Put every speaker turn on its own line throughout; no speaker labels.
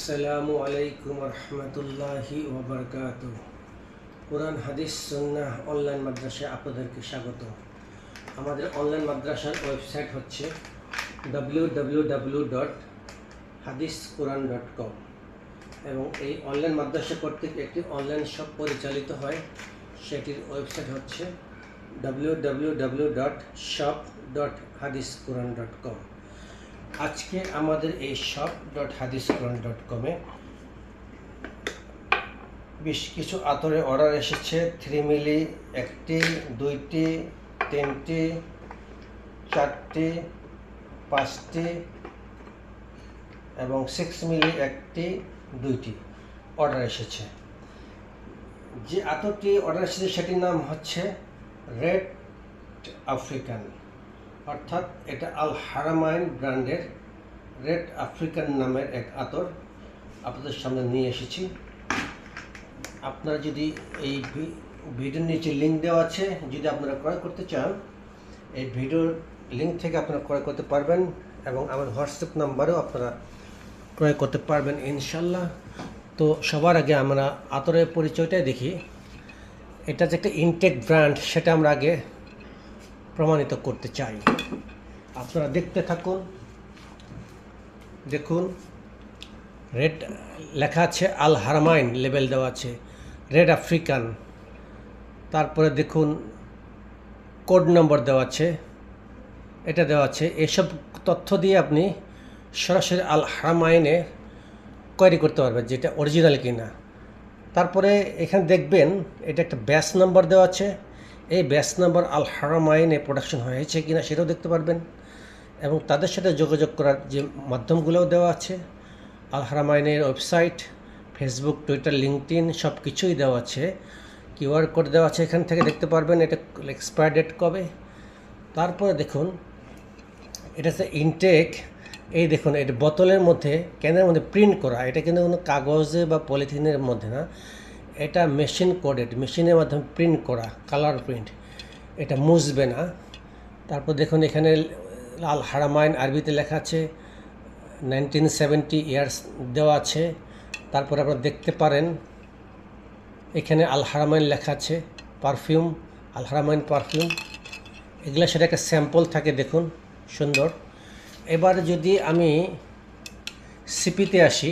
আসসালামু আলাইকুম রহমতুল্লাহি ওবরকাত কোরআন, হাদিস, সুন্নাহ, অনলাইন মাদ্রাসায় আপনাদেরকে স্বাগত। আমাদের অনলাইন মাদ্রাসার ওয়েবসাইট হচ্ছে ডাব্লিউ ডাব্লিউ ডাব্লিউ ডট হাদিস কোরআন ডট কম এবং এই অনলাইন মাদ্রাসা কর্তৃক একটি অনলাইন শপ পরিচালিত হয়। সেটির ওয়েবসাইট হচ্ছে W W W dot shop dot হাদিস কোরআন ডট কম আজকে আমাদের এই শপ ডট হাদিস ডট কমে বেশ কিছু আতরের অর্ডার এসেছে। থ্রি মিলি, একটি, দুইটি, তিনটি, চারটি, পাঁচটি এবং সিক্স মিলি, একটি, দুইটি অর্ডার এসেছে। যে আতরটি অর্ডার এসেছে সেটির নাম হচ্ছে রেড আফ্রিকান অর্থাৎ এটা আল হারামাইন ব্র্যান্ডের রেড আফ্রিকান নামের এক আতর। আপনাদের সামনে নিয়ে এসেছি। আপনারা যদি এই ভিডিওর নিচে লিঙ্ক দেওয়া আছে, যদি আপনারা ক্রয় করতে চান, এই ভিডিওর লিঙ্ক থেকে আপনারা ক্রয় করতে পারবেন এবং আমার হোয়াটসঅ্যাপ নাম্বারেও আপনারা ক্রয় করতে পারবেন ইনশাল্লাহ। তো সবার আগে আমরা আতরের পরিচয়টাই দেখি। এটা যে একটা ইনটেক ব্র্যান্ড, সেটা আমরা আগে প্রমাণিত করতে চাই। আপনারা দেখতে থাকুন। দেখুন, রেড লেখা আছে, আল হারমাইন লেবেল দেওয়া আছে, রেড আফ্রিকান। তারপরে দেখুন, কোড নম্বর দেওয়া আছে, এটা দেওয়া আছে। এসব তথ্য দিয়ে আপনি সরাসরি আল হারমাইনে কোয়ারি করতে পারবেন যেটা অরিজিনাল কিনা। তারপরে এখানে দেখবেন, এটা একটা ব্যাস নাম্বার দেওয়া আছে। এই ব্যাস নাম্বার আল হারামাইনে প্রোডাকশন হয়েছে কিনা সেটাও দেখতে পারবেন। এবং তাদের সাথে যোগাযোগ করার যে মাধ্যমগুলোও দেওয়া আছে আল হারামাইনের ওয়েবসাইট ফেসবুক টুইটার লিঙ্কডিন সব কিছুই দেওয়া আছে। কিউআর কোড দেওয়া আছে এখান থেকে দেখতে পারবেন এটা এক্সপায়ার ডেট কবে। তারপরে দেখুন, এটা হচ্ছে ইনটেক এই দেখুন, এটা বোতলের মধ্যে, ক্যানের মধ্যে প্রিন্ট করা। এটা কিন্তু কোনো কাগজে বা পলিথিনের মধ্যে না। এটা মেশিন কোডেড মেশিনের মাধ্যমে প্রিন্ট করা কালার প্রিন্ট এটা মুছবে না। তারপর দেখুন এখানে লাল হারামাইন আরবিতে লেখা আছে নাইনটিন সেভেন্টি ইয়ার্স দেওয়া আছে। তারপর আপনারা দেখতে পারেন, এখানে আল হারামাইন লেখা আছে পারফিউম আল হারামাইন পারফিউম এগুলো সেটা একটা স্যাম্পল থাকে, দেখুন, সুন্দর। এবার যদি আমি সিপিতে আসি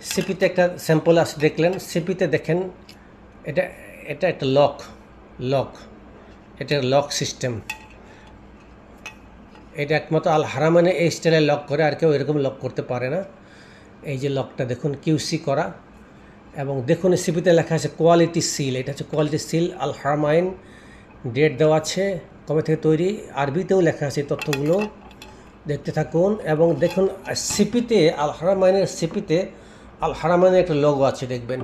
সিপিতে একটা স্যাম্পল আছে দেখলেন, সিপিতে দেখেন, এটা এটা একটা লক লক, এটা লক সিস্টেম। এটা একমাত্র আল হারামানে এই স্টাইলে লক করে, আর কেউ এরকম লক করতে পারে না। এই যে লকটা দেখুন কিউসি করা। এবং দেখুন সিপিতে লেখা আছে কোয়ালিটি সিল, এটা হচ্ছে quality seal, Al Haramain, date দেওয়া আছে, কবে থেকে তৈরি, আরবিতেও লেখা আছে তথ্যগুলো। দেখতে থাকুন, এবং দেখুন, সিপিতে, আল হারামাইনের সিপিতে আল হারামাইনের একটা লোগো আছে, দেখবেন।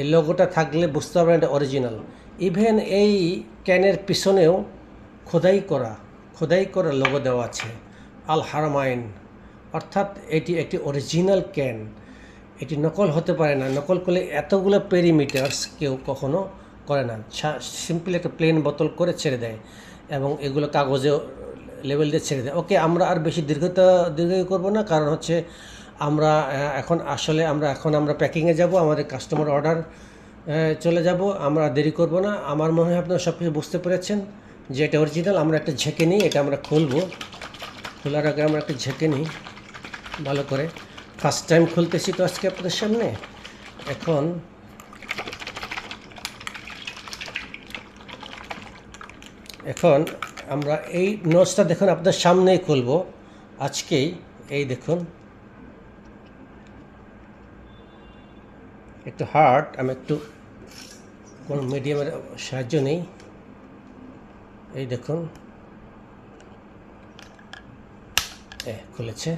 এই লোগোটা থাকলে বুঝতে পারবেন এটা অরিজিনাল ইভেন এই ক্যানের পিছনেও খোদাই করা খোদাই করা লোগো দেওয়া আছে, আল হারামাইন অর্থাৎ এটি একটি অরিজিনাল ক্যান এটি নকল হতে পারে না। নকল করলে এতগুলো পেরিমিটার্স কেউ কখনো করে না। সিম্পলি একটা প্লেন বোতল করে ছেড়ে দেয় এবং এগুলো কাগজে লেভেল দিয়ে ছেড়ে দেয়। ওকে আমরা আর বেশি দীর্ঘতা দীর্ঘ করব না। কারণ হচ্ছে আমরা এখন আসলে আমরা, এখন আমরা প্যাকিংয়ে যাব, আমাদের কাস্টমার অর্ডার চলে যাব, আমরা দেরি করব না। আমার মনে হয় আপনারা সব কিছু বুঝতে পেরেছেন যে এটা অরিজিনাল আমরা একটা ঝেঁকে নিই, এটা আমরা খুলবো। খোলার আগে আমরা একটা ঝেঁকে নিই, ভালো করে। ফার্স্ট টাইম খুলতেছি তো আজকে আপনাদের সামনে। এখন এখন আমরা এই নোটসটা দেখুন আপনার সামনেই খুলব। আজকেই, এই দেখুন। একটু হার্ড আমি একটু কোন মিডিয়ামের সাহায্য নেই। এই দেখুন। খুলেছে।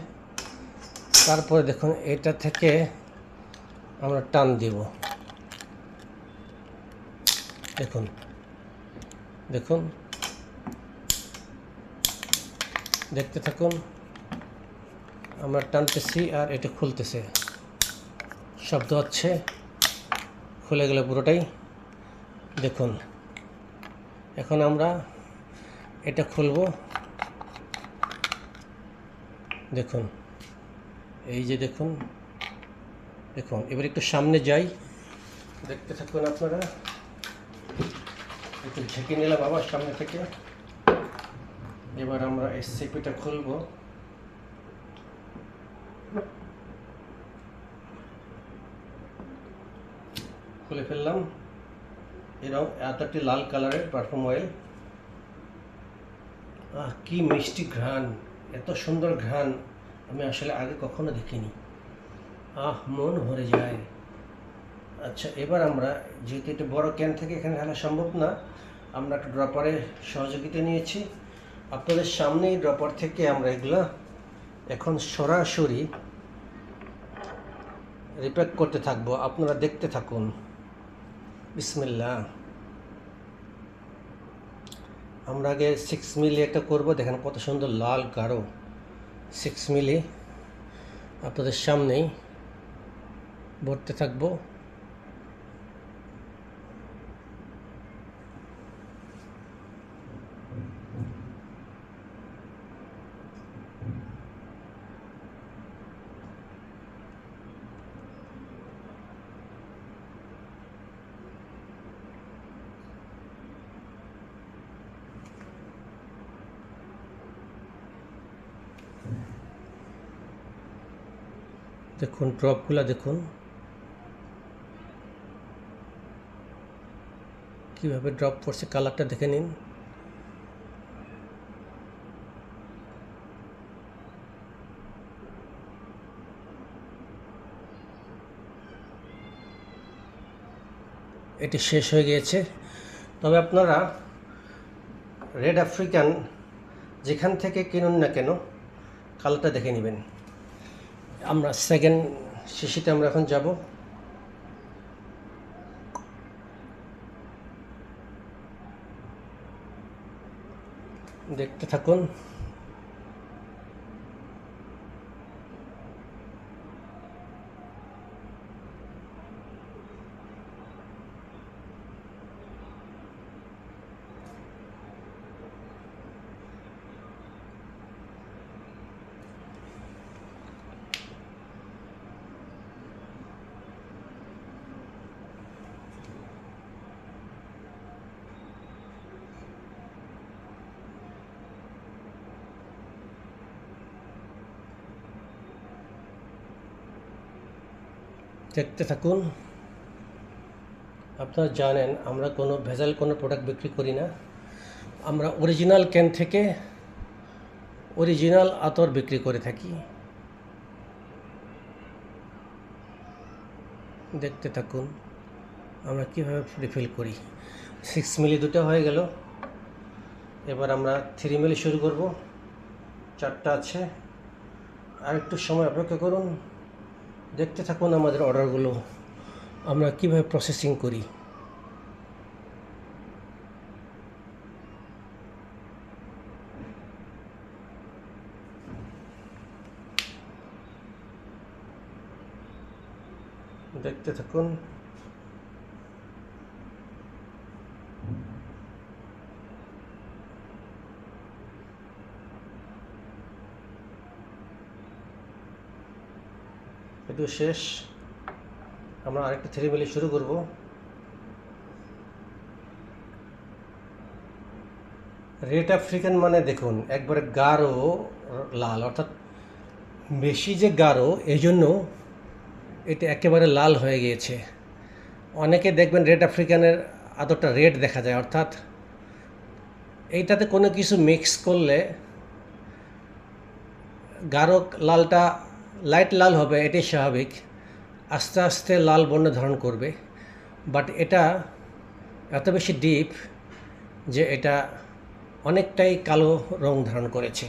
তারপরে দেখুন, এটা থেকে আমরা টান দিব। দেখুন। দেখুন। দেখতে থাকুন। আমরা টানতেছি আর এটা খুলতেছে। শব্দ হচ্ছে। খুলে গেলে পুরোটাই। দেখুন, এখন আমরা এটা খুলব। দেখুন, এই যে দেখুন দেখুন, এবার একটু সামনে যাই। দেখতে থাকুন আপনারা। একটু ঝেঁকে নিলাম আবার সামনে থেকে। এবার আমরা এই সিপিটা খুলবো। খুলে ফেললাম। এরকম এত একটি লাল কালারের পারফিউম অয়েল আহ, কি মিষ্টি ঘ্রাণ, এত সুন্দর ঘ্রাণ। আমি আসলে আগে কখনো দেখিনি। আহ, মন ভরে যায়। আচ্ছা এবার আমরা, যেহেতু এটা বড় ক্যান থেকে এখানে ঢালা সম্ভব না, আমরা একটা ড্রপারে সহযোগিতা নিয়েছি। আপনাদের সামনেই ড্রপার থেকে আমরা এগুলা এখন সরাসরি রিপ্যাক করতে থাকব। আপনারা দেখতে থাকুন। বিসমিল্লা আমরা আগে সিক্স মিলি একটা করব, দেখেন কত সুন্দর লাল গাঢ় সিক্স মিলি। আপনাদের সামনেই ভরতে থাকব। দেখুন ড্রপগুলো দেখুন। কীভাবে ড্রপ করছে কালারটা দেখে নিন। এটি শেষ হয়ে গিয়েছে। তবে আপনারা রেড আফ্রিকান যেখান থেকে কিনুন না কেন কালারটা দেখে নেবেন। আমরা সেকেন্ড শিশিতে আমরা এখন যাব। দেখতে থাকুন। দেখতে থাকুন। আপনারা জানেন, আমরা কোনো ভেজাল কোনো প্রোডাক্ট বিক্রি করি না। আমরা অরিজিনাল ক্যান থেকে অরিজিনাল আতর বিক্রি করে থাকি। দেখতে থাকুন, আমরা কীভাবে রিফিল করি। সিক্স মিলি দুটো হয়ে গেল। এবার আমরা থ্রি মিলি শুরু করব। চারটা আছে। আর একটু সময় অপেক্ষা করুন। দেখতে থাকুন আমাদের অর্ডারগুলো। আমরা কীভাবে প্রসেসিং করি। দেখতে থাকুন। এটু শেষ। আমরা আরেকটা থ্রি মিলি শুরু করব। রেড আফ্রিকান মানে দেখুন, একবারে গাঢ় লাল, অর্থাৎ বেশি যে গাঢ় এই জন্য এটা একেবারে লাল হয়ে গিয়েছে। অনেকে দেখবেন রেড আফ্রিকানের আদরটা রেড দেখা যায়, অর্থাৎ এইটাতে কোনো কিছু মিক্স করলে গাঢ় লালটা লাইট লাল হবে, এটাই স্বাভাবিক। আস্তে আস্তে লাল বর্ণ ধারণ করবে। বাট এটা এত বেশি ডিপ যে এটা অনেকটাই কালো রং ধারণ করেছে।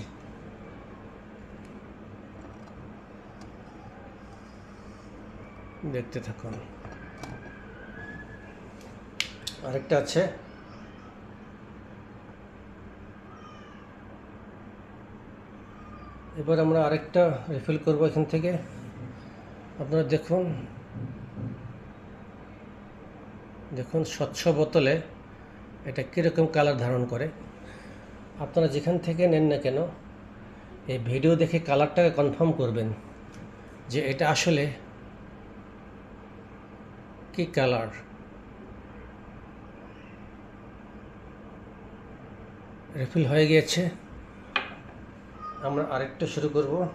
দেখতে থাকুন। আরেকটা আছে। এবার আমরা আরেকটা রিফিল করব এখান থেকে। আপনারা দেখুন। দেখুন স্বচ্ছ বোতলে এটা কীরকম কালার ধারণ করে। আপনারা যেখান থেকে নেন না কেন, এই ভিডিও দেখে কালারটাকে কনফার্ম করবেন যে এটা আসলে কি কালার রিফিল হয়ে গিয়েছে। আমরা আরেকটা শুরু করব।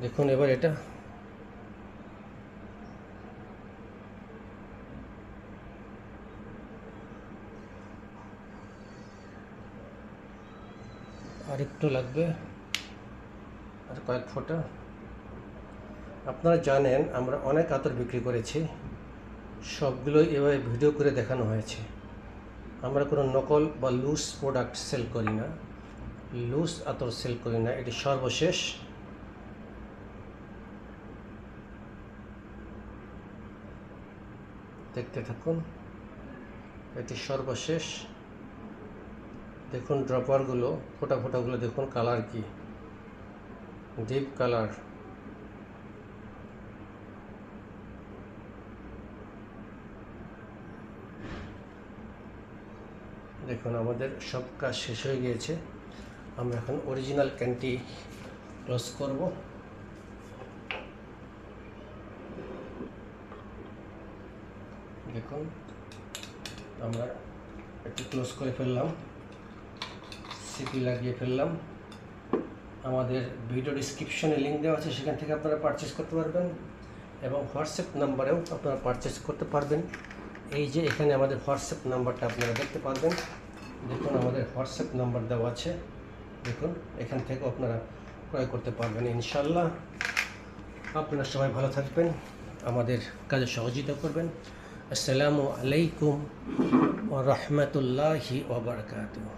দেখুন এবার এটা। আরেকটু লাগবে। আর কয়েক ফোঁটা। আপনারা জানেন আমরা অনেক আতর বিক্রি করেছি। সবগুলোই এভাবে ভিডিও করে দেখানো হয়েছে। আমরা কোনো নকল বা লুজ প্রোডাক্ট সেল করি না। লুজ আতর সেল করি না, এটি সর্বশেষ। দেখতে থাকুন, এটি সর্বশেষ। দেখুন ড্রপারগুলো ফোটা ফোটাগুলো দেখুন কালার কি? ডিপ কালার দেখুন আমাদের সব কাজ শেষ হয়ে গিয়েছে। আমরা এখন অরিজিনাল ক্যানটি ক্লোজ করব। দেখুন, আমরা একটু ক্লোজ করে ফেললাম। সিপি লাগিয়ে ফেললাম। আমাদের ভিডিও ডিসক্রিপশনে লিঙ্ক দেওয়া আছে, সেখান থেকে আপনারা পারচেস করতে পারবেন এবং হোয়াটসঅ্যাপ নাম্বারেও আপনারা পারচেস করতে পারবেন। এই যে এখানে আমাদের হোয়াটসঅ্যাপ নাম্বারটা আপনারা দেখতে পারবেন। দেখুন, আমাদের হোয়াটসঅ্যাপ নাম্বার দেওয়া আছে। দেখুন, এখান থেকে আপনারা ক্রয় করতে পারবেন ইনশাল্লাহ আপনারা সবাই ভালো থাকবেন, আমাদের কাজে সহযোগিতা করবেন। আসসালামু আলাইকুম ওয়া রাহমাতুল্লাহি ওয়া বারাকাতুহু।